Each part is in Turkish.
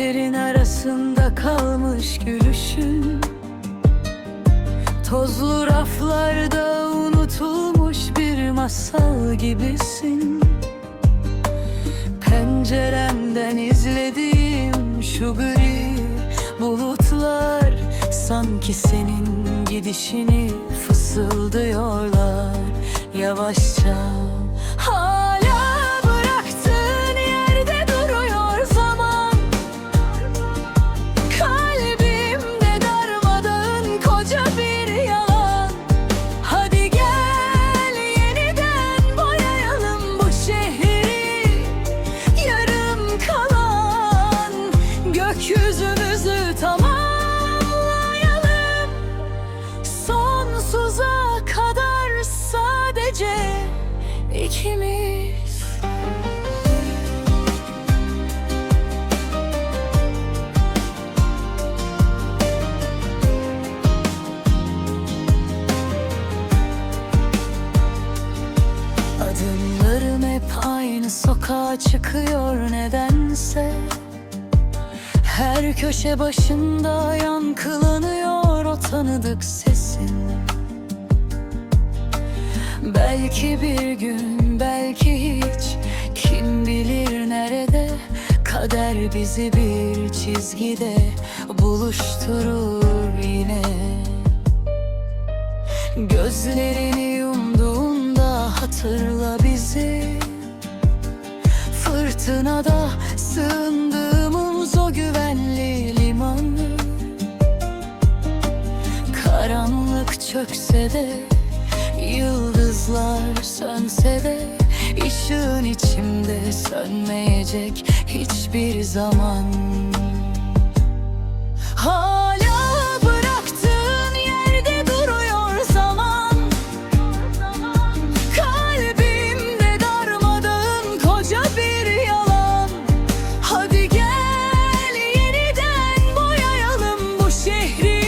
Renklerin arasında kalmış gülüşün. Tozlu raflarda unutulmuş bir masal gibisin. Penceremden izlediğim şu gri bulutlar Sanki senin gidişini fısıldıyorlar. Yavaşça Hala ikimiz hep aynı sokağa çıkıyor nedense. Her köşe başında yankılanıyor o tanıdık sesin Belki bir gün, belki hiç. Kim bilir nerede? Kader bizi bir çizgide buluşturur yine. Gözlerini yumduğunda hatırla bizi. Fırtınada sığındığımız o güvenli limanı. Karanlık çökse de Yıldızlar içimde sönmeyecek hiçbir zaman. Hala bıraktığın yerde duruyor zaman. Kalbimde darmadağın koca bir yalan. Hadi gel yeniden boyayalım bu şehri.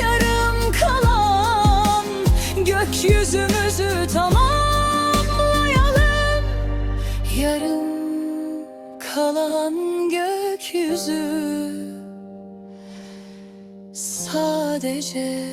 Yarım kalan gökyüzümüzü tamamlayalım kalan gökyüzü sadece